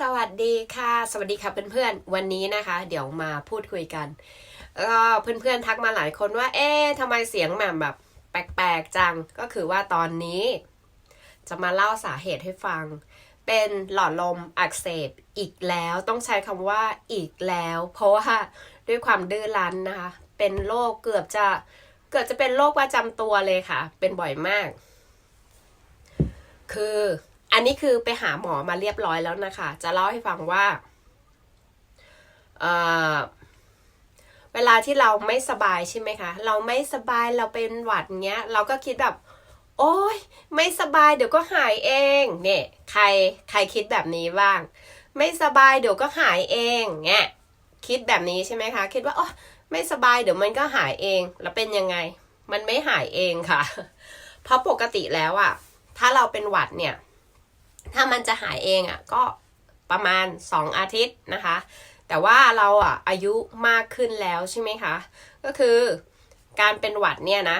สวัสดีค่ะ สวัสดีค่ะเพื่อนๆ วันนี้นะคะ เดี๋ยวมาพูดคุยกันก็เพื่อนๆทักมาหลายคนว่า เอ๊ะทำไมเสียงแหม่มแบบแปลกๆจังก็คือว่าตอนนี้ จะมาเล่าสาเหตุให้ฟัง เป็นหลอดลมอักเสบอีกแล้วต้องใช้คำว่าอีกแล้ว เพราะว่าด้วยความดื้อรั้นนะคะ เป็นโรคเกือบจะเกือบจะเป็นโรคประจำตัวเลยค่ะ เป็นบ่อยมาก คือ อันนี้คือไปหาหมอมาเรียบร้อยแล้วนะคะ จะเล่าให้ฟังว่าเอ่อเวลาที่เราไม่สบายใช่ไหมคะ เราไม่สบายเราเป็นหวัดเงี้ย เราก็คิดแบบ โอ๊ยไม่สบายเดี๋ยวก็หายเอง เนี่ย ใครใครคิดแบบนี้บ้าง ไม่สบายเดี๋ยวก็หายเองเงี้ยคิดแบบนี้ใช่ไหมคะ คิดว่าโอ๋อไม่สบายเดี๋ยวมันก็หายเอง แล้วเป็นยังไง มันไม่หายเองค่ะ เพราะปกติแล้วอะถ้าเราเป็นหวัดเนี่ย ถ้ามันจะหายเองอะ่ะก็ประมาณ 2 อาทิตย์นะคะ แต่ว่าเราอะอายุมากขึ้นแล้วใช่ไหมคะ ก็คือการเป็นหวัดเนี่ยนะ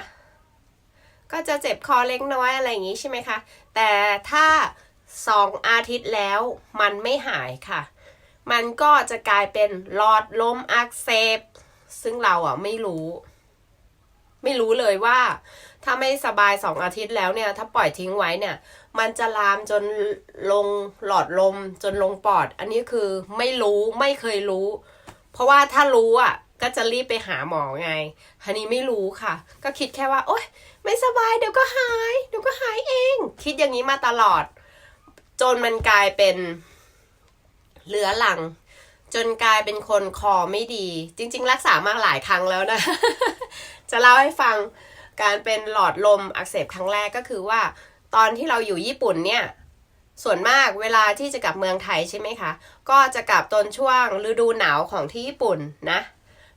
ก็จะเจ็บคอเล็กน้อยอะไรอย่างนี้ใช่ไหมคะ แต่ถ้า2อาทิตย์แล้วมันไม่หายค่ะ มันก็จะกลายเป็นหลอดลมอักเสบ ซึ่งเราอะไม่รู้ ไม่รู้เลยว่า ถ้าไม่สบายสองอาทิตย์แล้วเนี่ย ถ้าปล่อยทิ้งไว้เนี่ย มันจะลามจนลงหลอดลมจนลงปอด อันนี้คือไม่รู้ไม่เคยรู้ เพราะว่าถ้ารู้อะก็จะรีบไปหาหมอไงอันนี้ไม่รู้ค่ะ ก็คิดแค่ว่า โอ๊ย ไม่สบายเดี๋ยวก็หาย เดี๋ยวก็หายเอง คิดอย่างนี้มาตลอด จนมันกลายเป็นเหลือหลัง จนกลายเป็นคนคอไม่ดี จริง ๆ รักษามาหลายครั้งแล้วนะ จะเล่าให้ฟังการเป็นหลอดลมอักเสบครั้งแรกก็คือว่า ตอนที่เราอยู่ญี่ปุ่นเนี่ยส่วนมากเวลาที่จะกลับเมืองไทยใช่ไหมคะ ก็จะกลับตอนช่วงฤดูหนาวของที่ญี่ปุ่นนะ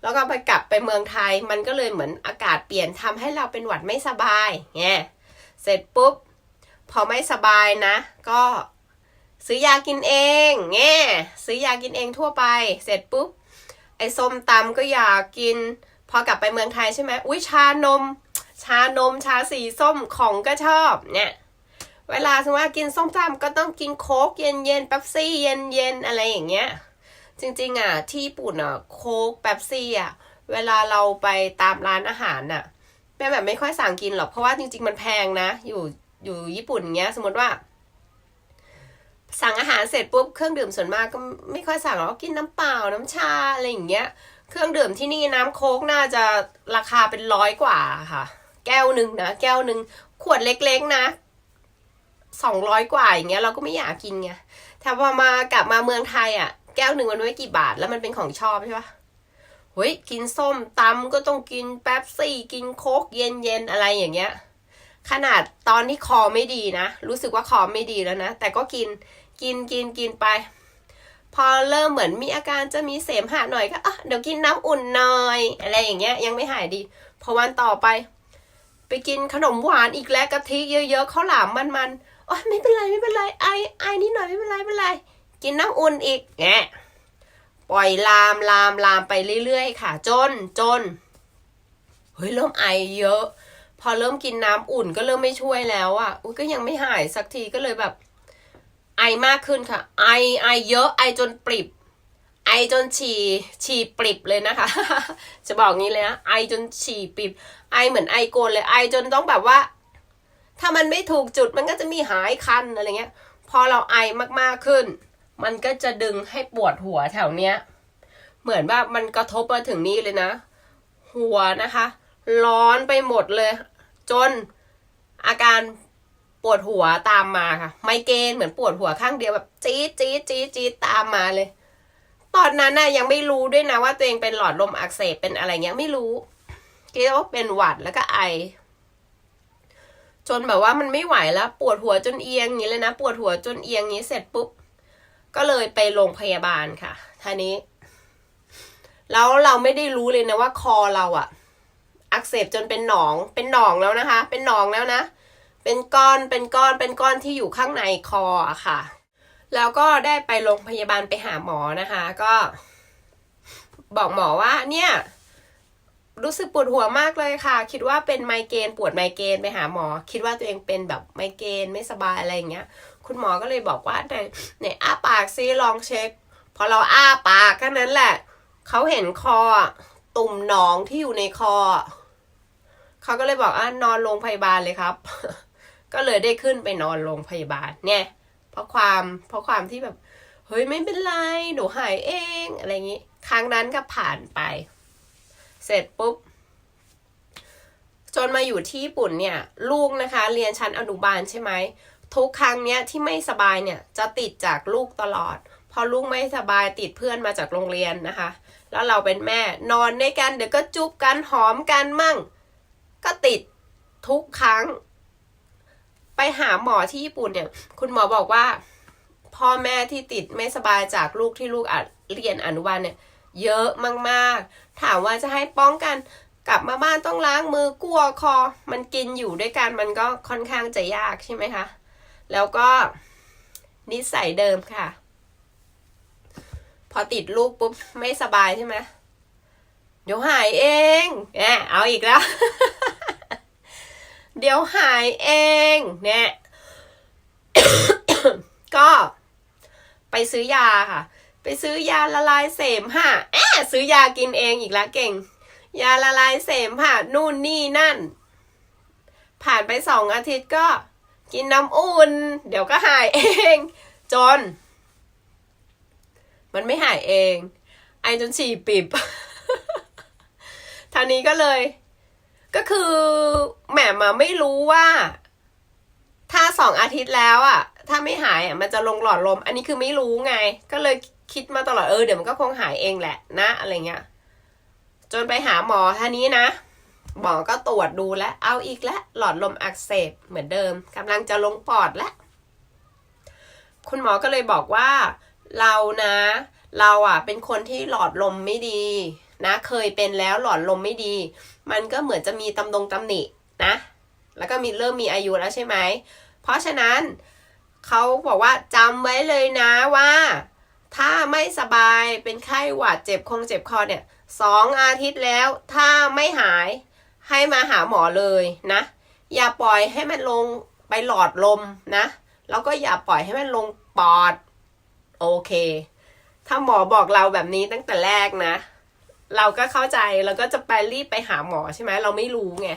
แล้วก็ไปกลับไปเมืองไทยมันก็เลยเหมือนอากาศเปลี่ยนทำให้เราเป็นหวัดไม่สบายไงเสร็จปุ๊บ พอไม่สบายนะ ก็ซื้อยากินเองแง่ซื้อยากินเองทั่วไป เสร็จปุ๊บไอ้ส้มตำก็อยากกิน พอกลับไปเมืองไทยใช่ไหมอุ้ยชานม ชานม ชาสีส้มของก็ชอบเนี่ยเวลาสมมติว่ากินส้มตำก็ต้องกินโค้กเย็นเย็นๆเป๊ปซี่เย็นเย็นอะไรอย่างเงี้ย จริงๆอะที่ญี่ปุ่นอะโค้กเป๊ปซี่อะเวลาเราไปตามร้านอาหารน่ะแม่แบบไม่ค่อยสั่งกินหรอกเพราะว่าจริง ๆ มันแพงนะ อยู่อยู่ญี่ปุ่นเงี้ย สมมติว่า สั่งอาหารเสร็จปุ๊บเครื่องดื่มส่วนมากก็ไม่ค่อยสั่งหรอกกินน้ำเปล่าน้ำชาอะไรอย่างเงี้ย เครื่องดื่มที่นี่น้ำโค้กน่าจะราคาเป็นร้อยกว่าค่ะ แก้วหนึ่งนะแก้วหนึ่งขวดเล็กๆนะสองร้อยกว่าอย่างเงี้ยเราก็ไม่อยากกินไงแต่พอมากลับมาเมืองไทยอะ แก้วหนึ่งมันไว้กี่บาทแล้วมันเป็นของชอบใช่ปะเฮ้ยกินส้มตำก็ต้องกินแป๊บซี่ กินโค้กเย็นๆอะไรอย่างเงี้ย ขนาดตอนที่คอไม่ดีนะ รู้สึกว่าคอไม่ดีแล้วนะ แต่ก็กินกินกินกินไป พอเริ่มเหมือนมีอาการจะมีเสมหะหน่อยก็อะเดี๋ยวกินน้ำอุ่นหน่อย อะไรอย่างเงี้ยยังไม่หายดี พอวันต่อไป ไปกินขนมหวานอีกแล้วกะทิเยอะๆข้าวหลามมันๆโอ๋อไม่เป็นไรไม่เป็นไรไอไอนิดหน่อยไม่เป็นไรไม่เป็นไร กินน้ำอุ่นอีกแงะปล่อยลามลามลามไปเรื่อยๆ ค่ะ จนจนเฮ้ยเริ่มไอเยอะ พอเริ่มกินน้ำอุ่นก็เริ่มไม่ช่วยแล้วอะก็ยังไม่หายสักทีก็เลยแบบ ไอมากขึ้นค่ะ ไอไอเยอะไอจนปริบ ไอจนฉี่ฉี่ปริบเลยนะคะ จะบอกงี้เลยนะไอจนฉี่ปริบ ไอเหมือนไอโกนเลยไอจนต้องแบบว่า ถ้ามันไม่ถูกจุดมันก็จะมีหายคันอะไรเงี้ย พอเราไอมากๆขึ้น มันก็จะดึงให้ปวดหัวแถวเนี้ย เหมือนว่ามันกระทบมาถึงนี่เลยนะ หัวนะคะ ร้อนไปหมดเลย จนอาการ ปวดหัวตามมาค่ะ ไมเกรนเหมือนปวดหัวข้างเดียวแบบจี๊ดจี๊ดจี๊ดจี๊ดตามมาเลย ตอนนั้นน่ะยังไม่รู้ด้วยนะว่าตัวเองเป็นหลอดลมอักเสบเป็นอะไรเงี้ยไม่รู้คิดว่าเป็นหวัดแล้วก็ไอ จนแบบว่ามันไม่ไหวแล้ว ปวดหัวจนเอียงอย่างนี้เลยนะปวดหัวจนเอียงอย่างนี้เสร็จปุ๊บก็เลยไปโรงพยาบาลค่ะท่านี้แล้วเราไม่ได้รู้เลยนะว่าคอเราอะอักเสบจนเป็นหนองเป็นหนองแล้วนะคะ เป็นหนองแล้วนะ เป็นก้อนเป็นก้อนเป็นก้อนที่อยู่ข้างในคออะค่ะ แล้วก็ได้ไปโรงพยาบาลไปหาหมอนะคะ ก็ บอกหมอว่าเนี่ย รู้สึกปวดหัวมากเลยค่ะ คิดว่าเป็นไมเกรนปวดไมเกรนไปหาหมอ คิดว่าตัวเองเป็นแบบไมเกรนไม่สบายอะไรอย่างเงี้ย คุณหมอก็เลยบอกว่าไหนไหนอ้าปากซิลองเช็ค พอเราอ้าปากแค่นั้นแหละเขาเห็นคอตุ่มหนองที่อยู่ในคอเขาก็เลยบอกอะนอนโรงพยาบาลเลยครับ ก็เลยได้ขึ้นไปนอนโรงพยาบาลเนี่ยเพราะความเพราะความที่แบบเฮ้ยไม่เป็นไรหนูหายเองอะไรอย่างนี้ ครั้งนั้นก็ผ่านไป เสร็จปุ๊บจนมาอยู่ที่ญี่ปุ่นเนี่ย ลูกนะคะ เรียนชั้นอนุบาลใช่ไหมทุกครั้งเนี้ยที่ไม่สบายเนี่ยจะติดจากลูกตลอด พอลูกไม่สบายติดเพื่อนมาจากโรงเรียนนะคะ แล้วเราเป็นแม่นอนด้วยกันเดี๋ยวก็จุบกันหอมกันมั่ง ก็ติดทุกครั้ง หาหมอที่ญี่ปุ่นเนี่ย คุณหมอบอกว่า พ่อแม่ที่ติดไม่สบายจากลูกที่ลูกอะเรียนอนุบาลเนี่ย เยอะมากๆ ถามว่าจะให้ป้องกันกลับมาบ้านต้องล้างมือกลัวคอ มันกินอยู่ด้วยกันมันก็ค่อนข้างจะยากใช่ไหมคะ แล้วก็นิสัยเดิมค่ะ พอติดลูกปุ๊บไม่สบายใช่ไหมเดี๋ยวหายเองแหมเอาอีกแล้ว เดี๋ยวหายเองเนี่ยก็ไปซื้อยาค่ะ ไปซื้อยาละลายเสมหะแอะซื้อยากินเองอีกแล้วเก่ง ยาละลายเสมหะนู่นนี่นั่น ผ่านไปสองอาทิตย์ก็กินน้ำอุ่น เดี๋ยวก็หายเอง จน มันไม่หายเอง ไอจนฉี่ปิบทางนี้ก็เลย ก็คือแหม่มาไม่รู้ว่า ถ้าสองอาทิตย์แล้วอะถ้าไม่หายอะมันจะลงหลอดลม อันนี้คือไม่รู้ไง ก็เลยคิดมาตลอดเออเดี๋ยวมันก็คงหายเองแหละนะอะไรเงี้ยจนไปหาหมอท่านี้นะหมอก็ตรวจดูแล้วเอาอีกแล้วหลอดลมอักเสบเหมือนเดิมกำลังจะลงปอดแล้วคุณหมอก็เลยบอกว่าเรานะ เราอะเป็นคนที่หลอดลมไม่ดี นะเคยเป็นแล้วหลอดลมไม่ดี มันก็เหมือนจะมีตำดงตำหนินะ แล้วก็มีเริ่มมีอายุแล้วใช่ไหม เพราะฉะนั้นเขาบอกว่าจำไว้เลยนะว่า ถ้าไม่สบายเป็นไข้หวัดเจ็บคงเจ็บคอเนี่ยสองอาทิตย์แล้วถ้าไม่หายให้มาหาหมอเลยนะ อย่าปล่อยให้มันลงไปหลอดลมนะ แล้วก็อย่าปล่อยให้มันลงปอด โอเค ถ้าหมอบอกเราแบบนี้ตั้งแต่แรกนะ เราก็เข้าใจแล้วก็จะไปรีบไปหาหมอใช่ไหมเราไม่รู้ไง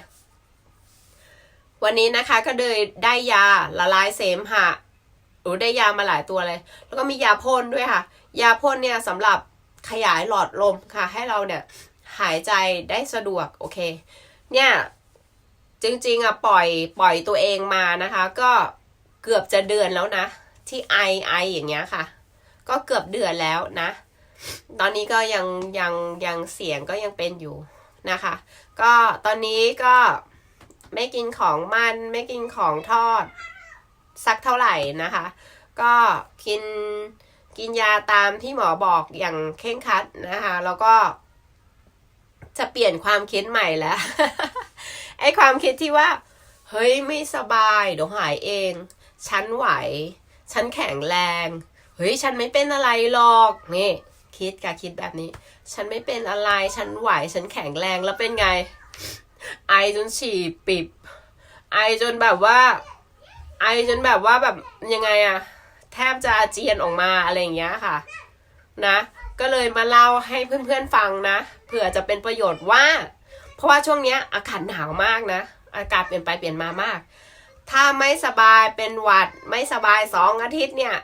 วันนี้นะคะก็เลยได้ยาละลายเสมหะโอ้ได้ยามาหลายตัวเลย แล้วก็มียาพ่นด้วยค่ะ ยาพ่นเนี่ยสำหรับขยายหลอดลมค่ะ ให้เราเนี่ยหายใจได้สะดวกโอเค เนี่ยจริงๆอะปล่อยปล่อยตัวเองมานะคะ ก็เกือบจะเดือนแล้วนะ ที่ไอไออย่างเงี้ยค่ะ ก็เกือบเดือนแล้วนะ ตอนนี้ก็ยังยังยังเสียงก็ยังเป็นอยู่นะคะ ก็ตอนนี้ก็ไม่กินของมันไม่กินของทอด สักเท่าไหร่นะคะ ก็กินกินยาตามที่หมอบอกอย่างเคร่งครัดนะคะ แล้วก็จะเปลี่ยนความคิดใหม่แล้ว ไอ้ความคิดที่ว่า เฮ้ยไม่สบายเดี๋ยวหายเอง ฉันไหว ฉันแข็งแรง เฮ้ย ฉันไม่เป็นอะไรหรอก นี่ คิดกะคิดแบบนี้ ฉันไม่เป็นอะไร ฉันไหว ฉันแข็งแรง แล้วเป็นไง ไอจนฉี่ปิบ ไอจนแบบว่า ไอจนแบบว่าแบบยังไงอะแทบจะอาเจียนออกมาอะไรอย่างเงี้ยค่ะ นะ ก็เลยมาเล่าให้เพื่อนๆฟังนะเผื่อจะเป็นประโยชน์ว่า เพราะว่าช่วงเนี้ยอากาศหนาวมากนะ อากาศเปลี่ยนไปเปลี่ยนมามาก ถ้าไม่สบายเป็นหวัดไม่สบายสองอาทิตย์เนี่ย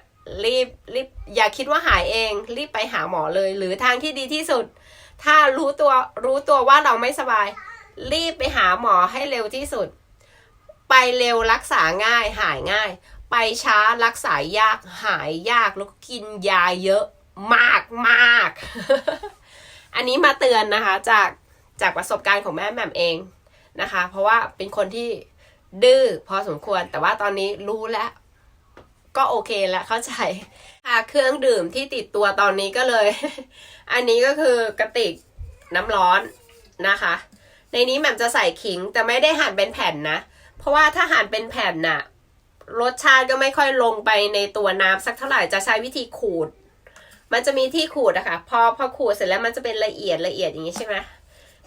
รีบรีบอย่าคิดว่าหายเอง รีบไปหาหมอเลย หรือทางที่ดีที่สุด ถ้ารู้ตัวรู้ตัวว่าเราไม่สบาย รีบไปหาหมอให้เร็วที่สุด ไปเร็วรักษาง่ายหายง่าย ไปช้ารักษายากหายยากแล้วก็กินยาเยอะมากมากอันนี้มาเตือนนะคะจากจากประสบการณ์ของแม่แหม่มเองนะคะ เพราะว่าเป็นคนที่ดื้อพอสมควรแต่ว่าตอนนี้รู้แล้ว ก็โอเคแล้วเข้าใจค่ะเครื่องดื่มที่ติดตัวตอนนี้ก็เลย อันนี้ก็คือกระติกน้ำร้อนนะคะ ในนี้แหม่มจะใส่ขิงแต่ไม่ได้หั่นเป็นแผ่นนะ เพราะว่าถ้าหั่นเป็นแผ่นน่ะรสชาติก็ไม่ค่อยลงไปในตัวน้ำสักเท่าไหร่จะใช้วิธีขูด มันจะมีที่ขูดอะค่ะพอพอขูดเสร็จแล้วมันจะเป็นละเอียดละเอียดอย่างนี้ใช่ไหม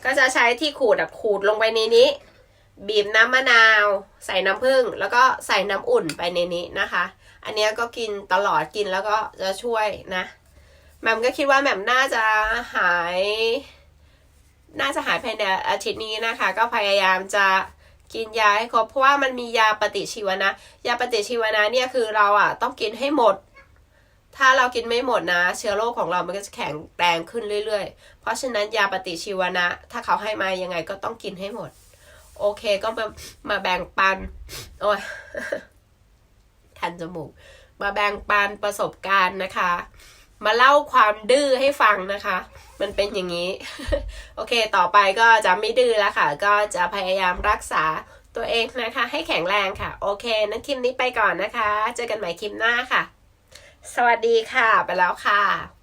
ก็จะใช้ที่ขูดแบบขูดลงไปในนี้ บีบน้ำมะนาว ใส่น้ำผึ้งแล้วก็ใส่น้ำอุ่นไปในนี้นะคะ อันนี้ก็กินตลอดกินแล้วก็จะช่วยนะแหม่มก็คิดว่าแหม่มน่าจะหาย น่าจะหายภายในอาทิตย์นี้นะคะ ก็พยายามจะกินยาให้ครบเพราะว่ามันมียาปฏิชีวนะ ยาปฏิชีวนะเนี่ยคือเราอะต้องกินให้หมด ถ้าเรากินไม่หมดนะ เชื้อโรคของเรามันก็จะแข็งแรงขึ้นเรื่อยๆ เพราะฉะนั้นยาปฏิชีวนะ ถ้าเขาให้มายังไงก็ต้องกินให้หมด โอเคก็มามาแบ่งปันโอ้ย คันจมูก มาแบ่งปันประสบการณ์นะคะ มาเล่าความดื้อให้ฟังนะคะ มันเป็นอย่างนี้ โอเค ต่อไปก็จะไม่ดื้อแล้วค่ะ ก็จะพยายามรักษาตัวเองนะคะ ให้แข็งแรงค่ะ โอเค นั้นคลิปนี้ไปก่อนนะคะ เจอกันใหม่คลิปหน้าค่ะ สวัสดีค่ะ ไปแล้วค่ะ